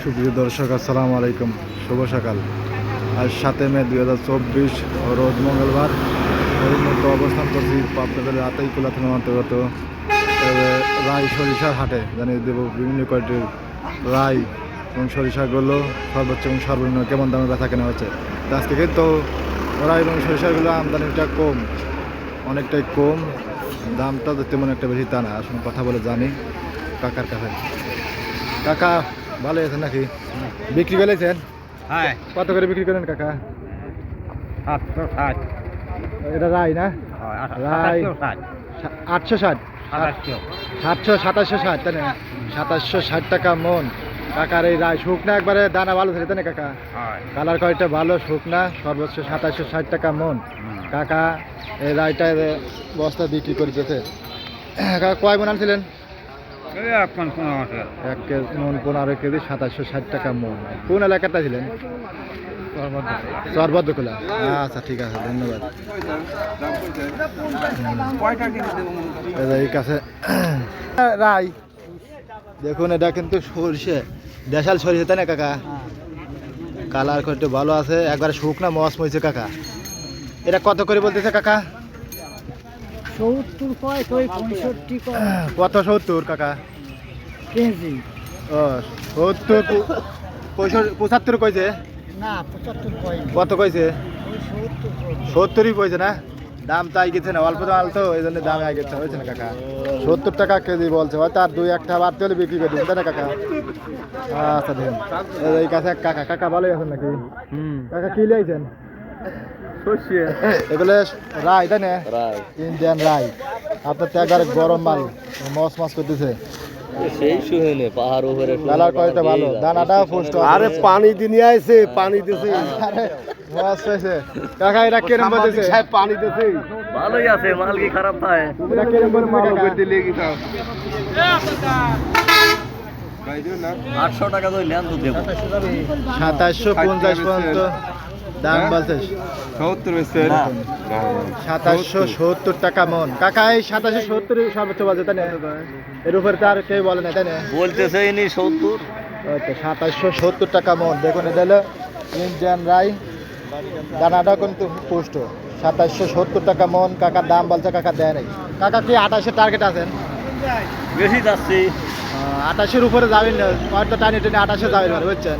সুপ্রিয় দর্শক, আসসালামু আলাইকুম। শুভ সকাল। আজ সাতে মে দুই হাজার চব্বিশ, রোজ মঙ্গলবার। মুহূর্তে অবস্থান করছি আপনাদের রাতেই কুলা থানার অন্তর্গত। রায় সরিষার হাটে, জানিয়ে দেব বিভিন্ন কোয়ালিটির রাই এবং সরিষাগুলো সর্বোচ্চ এবং সর্বনিম্ন কেমন দামে ব্যথা কেনা হচ্ছে? আজকে কিন্তু রাই এবং সরিষাগুলো আমদানিটা কম, অনেকটাই কম। দামটা তো তেমন একটা বেশি তা না, আসলে কথা বলে জানি। কাকার কাছে। কাকা ভালো আছেন নাকি? বিক্রি করেছেন হ্যাঁ। কত করে বিক্রি করেন কাকা? সাতশো ষাট। এটা রায় না? সা- আটশো ষাট? সাতশো সাতাশশো ষাট তাই না? সাতাশশো ষাট টাকা মন। কাকার এই রায় শুকনা একবারে দানা ভালো থাকে তাই না কাকা? কালার কয়টা ভালো শুকনা সর্বোচ্চ সাতাশশো ষাট টাকা মন। কাকা এই রায়টা বস্তা বিক্রি করে কাকা কয় মন আনছিলেন এই এখন কোনো আছে এক কেজি মন পনেরো কেজি সাতাশশো ষাট টাকা মন। কোন এলাকাটা ছিলেন? সর্বদ্রকুলা আচ্ছা ঠিক আছে ধন্যবাদ। এই কাছে। রাই। দেখুন এটা কিন্তু সরষে দেশাল সরিষে তাই না কাকা? কালার করতে ভালো আছে। একবারে শুকনা মস মইছে কাকা। এটা কত করে বলতেছে কাকা? সত্তর কয় কই পঁয়ষট্টি কত সত্তর কাকা? কেজি। ও সত্তর পঁয়ষট্টি পঁচাত্তর কইছে? না পঁচাত্তর কয় কত কইছে। সত্তরই কইছে না? দাম তাই গেছে না অল্প দাম তো এই জন্য দাম আগে গেছে হয়েছে না কাকা? সত্তর টাকা কেজি বলছে হয়তো আর দুই একটা বাড়তে হলে বিক্রি করে তাই না কাকা? আচ্ছা দেখুন এই কাছে কাকা কাকা ভালোই আছেন নাকি? কাকা কি লাইছেন এগুলো রাই তাই না? ইন্ডিয়ান রাই আপনার তো একবারে গরম মাল মস মস করতেছে। সেই শুহেনে পাহাড় উপরে কালার কয়টা ভালো? দানাটাও পুষ্ট আরে পানি দিয়ে আইছে পানি দিছে। মস হয়েছে। কাকা এটা কেরম বলতেছে সাহেব পানি দিছে। ভালোই আছে মাল কি খারাপ থাকে এটা কেরম বলতেছে কাকা? আটশো টাকা তো লেন তো দেবো। সাতাশশো পঞ্চাশ পর্যন্ত। দাম বলছে সত্তর সাতাশশো সত্তর টাকা মন। কাকা এই সাতাশশো সত্তর সর্বোচ্চ বলছে তাই না? এর উপরে তো আর কেউ বলে না তাই না? বলতেছে ইনি সত্তর। সাতাশশো সত্তর টাকা মন। দেখুন এটা হলো ইন্ডিয়ান রাই দানাটা কিন্তু পুষ্ট। সাতাশশো সত্তর টাকা মন কাকার দাম বলছে কাকা দেয় নাই। কাকা কি আঠাশের টার্গেট আছেন? বেশি যাচ্ছি। আঠাশের উপরে যাবেন না। হয়তো টানি টেনে আঠাশে যাবেন মানে বুঝছেন?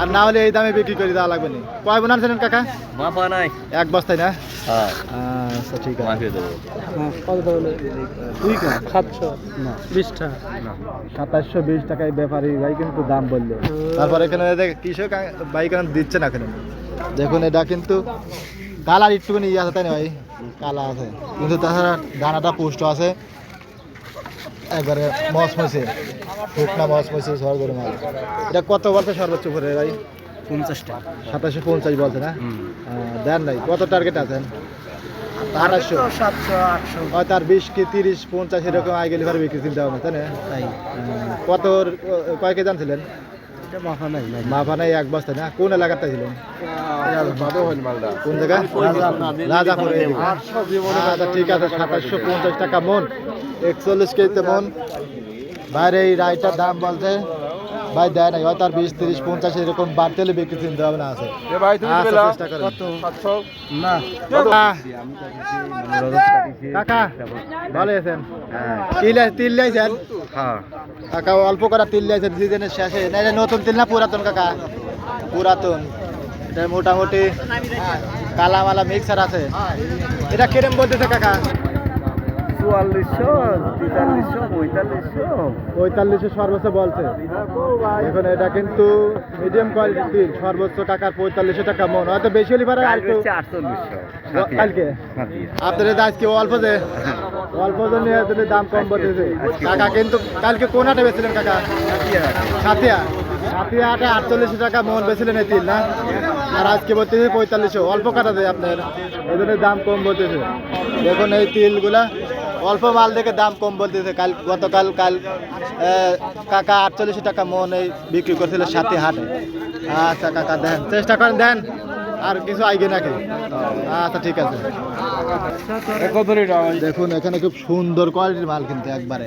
আর না হলে এই দামে বিক্রি করে দেওয়া লাগবে না। কয় বোন আনছিলেন কাকা? মাপা নাই। এক বস্তায় না? হ্যাঁ। আচ্ছা ঠিক আছে। বিশটা সাতাশশো বিশ টাকায় ব্যাপারী ভাই কিন্তু দাম বলল। তারপর এখানে দেখ কৃষক ভাই কেন দিচ্ছে না এখানে। দেখুন এটা কিন্তু কালার একটুখানি ইয়ে আছে তাই না ভাই? কালা আছে। কিন্তু তাছাড়া দানাটা পুষ্ট আছে। একবারে মস মসে শুকনা মস মসে করে মাল এটা কত বলছে সর্বোচ্চ করে ভাই? পঞ্চাশটা। সাতাশশো পঞ্চাশ বলছে না? দেন নাই। কত টার্গেট আছেন? আঠাশশো সাতশো আটশো। হয়তো আর বিশ কি তিরিশ পঞ্চাশ এরকম আগে গেলে ভাবে বিক্রি চিন্তা ভাবনা তাই না? কত কয় কে আনছিলেন? এটা নাই মাফা নাই এক বস্তা না? কোন এলাকাতে ছিল? কোন জায়গা? রাজাপুর। আচ্ছা ঠিক আছে সাতাশশো পঞ্চাশ টাকা মন। একচল্লিশ কেজিতে মন। বাইরে এই রাইটার দাম বলছে ভাই দেয় নাই। হয়তো আর বিশ তিরিশ পঞ্চাশ এরকম বাড়তে হলে বিক্রি চিন্তা ভাবনা আছে। আচ্ছা। না। আহ, কাকা অল্প করা তিল লাইছেন সিজনের শেষে। না এটা নতুন তিল না পুরাতন কাকা? পুরাতন। এটা মোটামুটি কালা মালা মিক্সার আছে। এটা কিরম বলতেছে কাকা? চুয়াল্লিশশো তেতাল্লিশশো পঁয়তাল্লিশশো পঁয়তাল্লিশশো সর্বোচ্চ বলছে। এখন এটা কিন্তু মিডিয়াম কোয়ালিটির সর্বোচ্চ টাকার পঁয়তাল্লিশশো টাকা মন। হয়তো বেশি হলে পারে আর আটচল্লিশশো। কালকে? আপনাদের আজকে অল্প যে। অল্প জন্য দাম কম বলতেছে। কাকা কিন্তু কালকে কোন হাটে বেছিলেন কাকা? সাথিয়া সাথিয়া হাটে আটচল্লিশশো টাকা মন বেছিলেন এই তিল না? আর আজকে বলতেছে পঁয়তাল্লিশশো। অল্প কাটা দেয় আপনার। এই জন্য দাম কম বলতেছে। দেখুন এই তিলগুলা। অল্প মাল দেখে দাম কম বলতেছে। কাল গতকাল কাল কাকা আটচল্লিশ টাকা মন এই বিক্রি করছিল সাথে হাটে। আচ্ছা কাকা দেন। চেষ্টা করেন দেন। আর কিছু আইগে নাকি আচ্ছা ঠিক আছে। দেখুন এখানে খুব সুন্দর কোয়ালিটির মাল কিন্তু একবারে।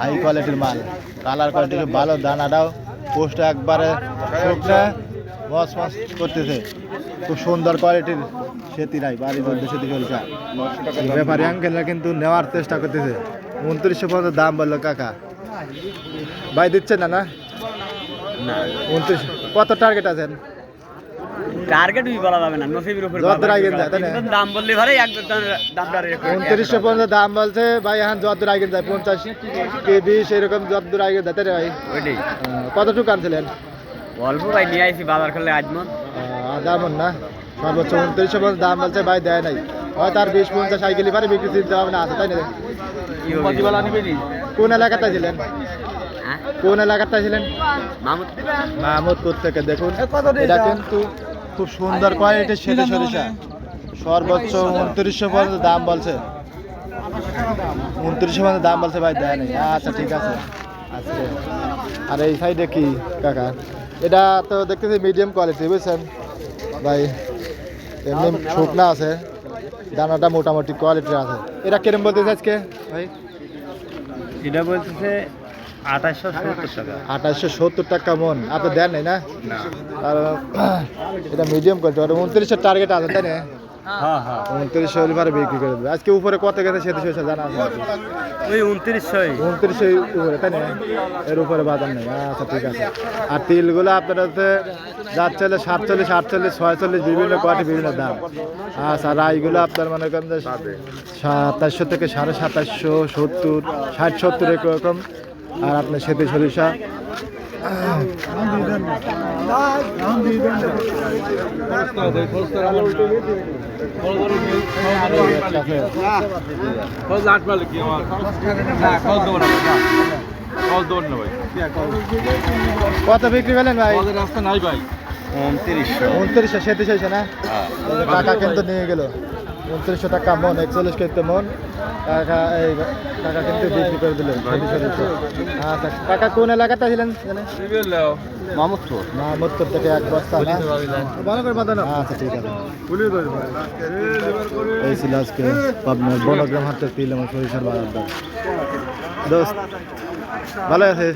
হাই কোয়ালিটির মাল। কালার কোয়ালিটি খুব ভালো দানাটাও পোস্ট একবারে মস মস করতেছে। খুব সুন্দর কোয়ালিটির সেতি নাই বাড়ির মধ্যে সেতি চলছে। ব্যাপারী আঙ্কেলরা কিন্তু নেওয়ার চেষ্টা করতেছে। উনত্রিশশো পর্যন্ত দাম বলল কাকা। ভাই দিচ্ছেন না না? উনত্রিশ কত টার্গেট আছেন? টার্গেট বলা যাবে না নসিবের উপর যত রাখেন যায় তাই দাম বললে ভারে এক দামটা উনত্রিশশো পর্যন্ত দাম বলছে ভাই এখন যত দূর যায় পঞ্চাশ কে বিশ এরকম যত আগে যায় তাই ভাই? ওইটাই। কতটুকু আনছিলেন? অল্প ভাই নিয়ে আইছি বাজার করলে আজমন দামন না? সর্বোচ্চ উনত্রিশশো পর্যন্ত দাম বলছে ভাই দেয় নাই। হয়তো আর বিশ পঞ্চাশ সাইকেল পারে বিক্রি চিন্তা ভাবনা আছে তাই না? কোন এলাকাতে ছিলেন? হ্যাঁ? কোন এলাকাতে ছিলেন? মামুদ। মাহমুদপুর থেকে দেখুন এটা কিন্তু খুব সুন্দর কোয়ালিটির সেতু সরিষা। সর্বোচ্চ উনত্রিশশো পর্যন্ত দাম বলছে। উনত্রিশশো পর্যন্ত দাম বলছে ভাই দেয় নাই। আচ্ছা ঠিক আছে। আজকে আর এই সাইডে কি কাকা? এটা তো দেখতেছি মিডিয়াম কোয়ালিটি বুঝছেন? ভাই এমনি শুকনা আছে দানাটা মোটামুটি কোয়ালিটির আছে। এটা কিরম বলতেছে আজকে? ভাই? এটা বলতেছে আঠাশশো সত্তর টাকা। আঠাশশো সত্তর টাকা মন। আপনি দেন নাই না? কারণ এটা মিডিয়াম কোয়ালিটি উনত্রিশের টার্গেট আছে তাই না? হ্যাঁ। হ্যাঁ উনত্রিশশো হলে বেশি করে দেবে। আজকে উপরে কত গেছে সেটা সেটা জানা আছে? ওই উনত্রিশশোই। উনত্রিশশো উপরে তাই না? এর উপরে বাজার নেই। আচ্ছা ঠিক আছে। আর তিলগুলো আপনার হচ্ছে সাতচল্লিশ আটচল্লিশ ছয়চল্লিশ বিভিন্ন কোয়ালিটি বিভিন্ন দাম। আচ্ছা আর রাইগুলো আপনার মনে করেন যে সাতাশশো থেকে সাড়ে সাতাশশো সত্তর ষাট সত্তর এরকম। আর আপনার সেতু সরিষা। কত বিক্রি পেলেন ভাই? উনত্রিশশো। উনত্রিশশো সেতু সরিষা না? হ্যাঁ। কাকা কিন্তু নিয়ে গেল। উনত্রিশশো টাকা মন একচল্লিশ কেজিতে মন। কাকা এই কাকা কিন্তু বিক্রি করে দিলেন সরিষা আচ্ছা কাকা কোন এলাকাতে ছিলেন জানে মামুদপুর। মাহমুদপুর থেকে এক বস্তা ভালো করে বাঁধানো। আচ্ছা ঠিক আছে। এই ছিল আজকে আপনার বনগ্রাম হাতে পিল আমার সরিষার বাজার দাম দোস্ত ভালো আছে